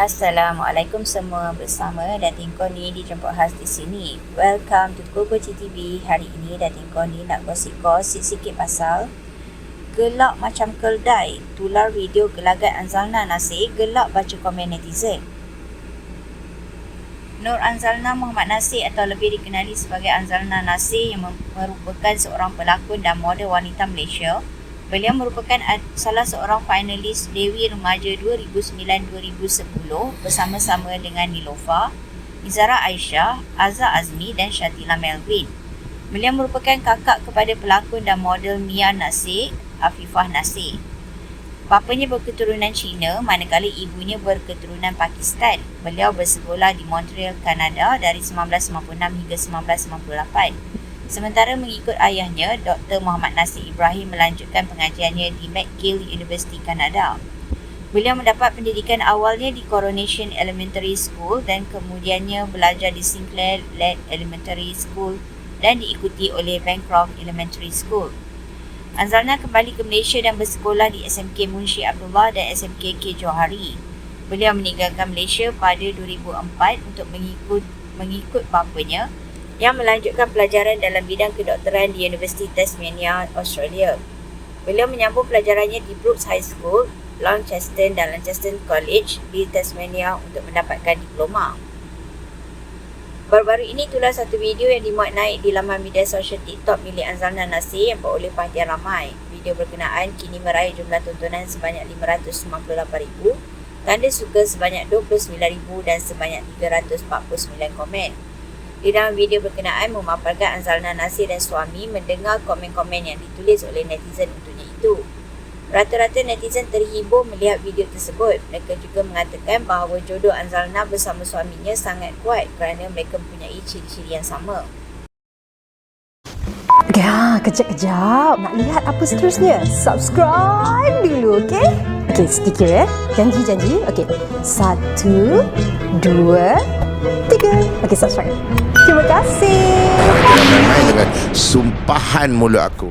Assalamualaikum semua bersama Datin Koni dijemput khas di sini. Welcome to Koko TV. Hari ini Datin Koni nak gosip-gosip sikit pasal gelak macam keldai. Tular video gelagat Anzalna Nasir gelak baca komen netizen. Nur Anzalna Muhammad Nasir atau lebih dikenali sebagai Anzalna Nasir yang merupakan seorang pelakon dan model wanita Malaysia Beliau merupakan salah seorang finalis Dewi Remaja 2009-2010 bersama-sama dengan Nilofa, Izara Aisyah, Azza Azmi dan Shatila Melvin. Beliau merupakan kakak kepada pelakon dan model Mia Nasir, Afifah Nasir. Bapanya berketurunan Cina manakala ibunya berketurunan Pakistan. Beliau bersekolah di Montreal, Kanada dari 1956 hingga 1958. Sementara mengikut ayahnya, Dr. Muhammad Nasir Ibrahim melanjutkan pengajiannya di McGill University, Kanada. Beliau mendapat pendidikan awalnya di Coronation Elementary School dan kemudiannya belajar di Sinclair Led Elementary School dan diikuti oleh Bancroft Elementary School. Anzalna kembali ke Malaysia dan bersekolah di SMK Munshi Abdullah dan SMK K. Johari. Beliau meninggalkan Malaysia pada 2004 untuk mengikut mengikut bapanya yang melanjutkan pelajaran dalam bidang kedokteran di Universiti Tasmania, Australia. Beliau menyambung pelajarannya di Brooks High School, Launceston dan Launceston College di Tasmania untuk mendapatkan diploma. Baru-baru ini itulah satu video yang dimuat naik di laman media sosial TikTok milik Anzalna Nasir yang beroleh perhatian ramai. Video berkenaan kini meraih jumlah tontonan sebanyak 558,000, tanda suka sebanyak 29,000 dan sebanyak 349 komen. Di dalam video berkenaan memaparkan Anzalna Nasir dan suami mendengar komen-komen yang ditulis oleh netizen untuknya itu. Rata-rata netizen terhibur melihat video tersebut. Mereka juga mengatakan bahawa jodoh Anzalna bersama suaminya sangat kuat kerana mereka mempunyai ciri-ciri yang sama. Ya, kejap-kejap. Nak lihat apa seterusnya? Subscribe dulu, okey? Okey, sedikit ya. Janji-janji. Okey. Satu, dua, tiga. Okey, subscribe. Terima kasih. Jangan main-main dengan sumpahan mulut aku.